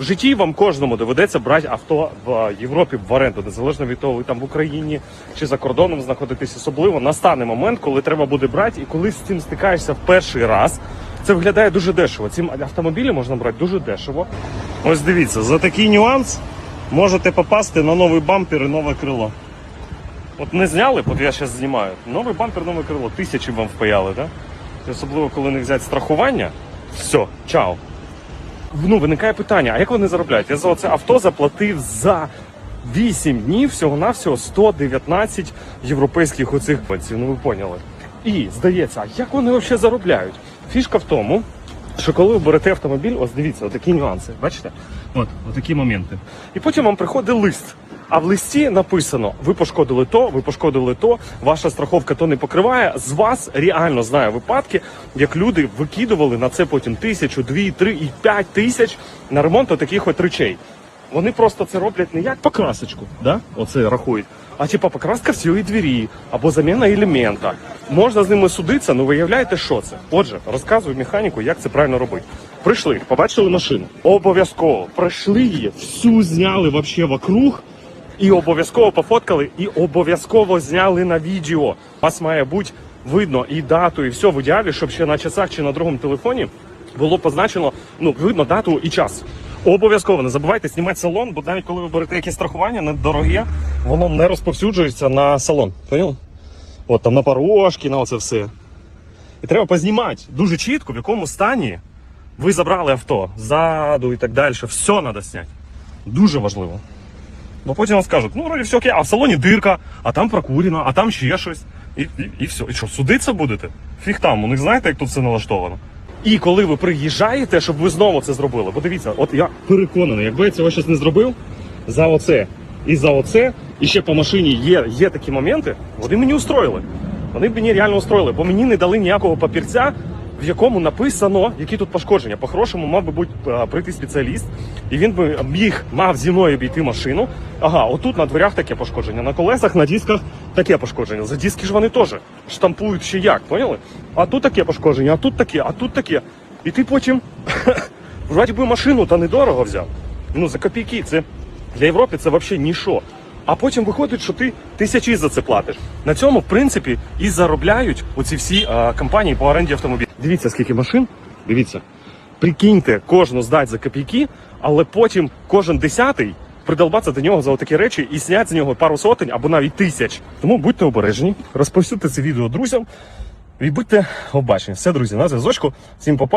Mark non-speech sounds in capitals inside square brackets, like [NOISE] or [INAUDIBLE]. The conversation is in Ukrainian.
В житті вам кожному доведеться брати авто в Європі в оренду, незалежно від того, ви там в Україні чи за кордоном знаходитесь. Особливо настане момент, коли треба буде брати, і коли з цим стикаєшся в перший раз. Це виглядає дуже дешево. Ці автомобілі можна брати дуже дешево. Ось дивіться, за такий нюанс можете попасти на новий бампер і нове крило. От не зняли, от я зараз знімаю. Новий бампер, нове крило. Тисячі вам впаяли, так? Да? Особливо, коли не взяти страхування. Все, чао. Ну, виникає питання, а як вони заробляють? Я за це авто заплатив за 8 днів всього-навсього 119 європейських оцих пенсій. Ну ви поняли. І здається, а як вони взагалі заробляють? Фішка в тому, що коли ви берете автомобіль, ось дивіться, отакі нюанси. Бачите? От, отакі моменти. І потім вам приходить лист. А в листі написано: ви пошкодили то, ви пошкодили то, ваша страховка то не покриває. З вас реально знаю випадки, як люди викидували на це потім тисячу, дві, три і п'ять тисяч на ремонт таких от речей. Вони просто це роблять не як покрасочку, да? оце рахують, а типа покраска всієї двері або заміна елемента. Можна з ними судитися, але виявляєте, що це. Отже, розказую механіку, як це правильно робити. Прийшли, побачили машину. Обов'язково пройшли її, всю зняли вообще вокруг. І обов'язково пофоткали, і обов'язково зняли на відео. Вас має бути видно і дату, і все в ідеалі, щоб ще на часах чи на другому телефоні було позначено, ну, видно дату і час. Обов'язково не забувайте знімати салон, бо навіть коли ви берете якесь страхування недороге, воно не розповсюджується на салон. Поняли? От там на порожки, на оце все. І треба познімати дуже чітко, в якому стані ви забрали авто, ззаду і так далі. Все треба зняти. Дуже важливо. Бо потім вам скажуть, ну вроді все окей, а в салоні дирка, а там прокурено, а там ще щось. І, і, і все. І що, судиться будете? Фіг там, у них знаєте, як тут все налаштовано. І коли ви приїжджаєте, щоб ви знову це зробили, бо дивіться, от я переконаний, якби я цього щось не зробив, за оце і за оце, і ще по машині є, є такі моменти, вони мені устроїли. Вони мені реально устроїли, бо мені не дали ніякого папірця, в якому написано, які тут пошкодження. По-хорошому мав би бути е, прийти спеціаліст, і він би міг мав зі мною обійти машину. Ага, отут на дверях таке пошкодження, на колесах, на дисках таке пошкодження. За диски ж вони теж штампують ще як, поняли? А тут таке пошкодження, а тут таке, а тут таке. І ти потім [LAUGHS] вроді би машину та недорого взяв. Ну за копійки. Це для Європи це взагалі ніщо. А потім виходить, що ти тисячі за це платиш. На цьому, в принципі, і заробляють оці всі е, компанії по оренді автомобілів. Дивіться, скільки машин. Дивіться. Прикиньте, кожну здать за копійки, але потім кожен десятий придолбатися до нього за такі речі і снять з нього пару сотень або навіть тисяч. Тому будьте обережні, розповсюдьте це відео друзям і будьте обачні. Все, друзі, на зв'язочку. Всім попа.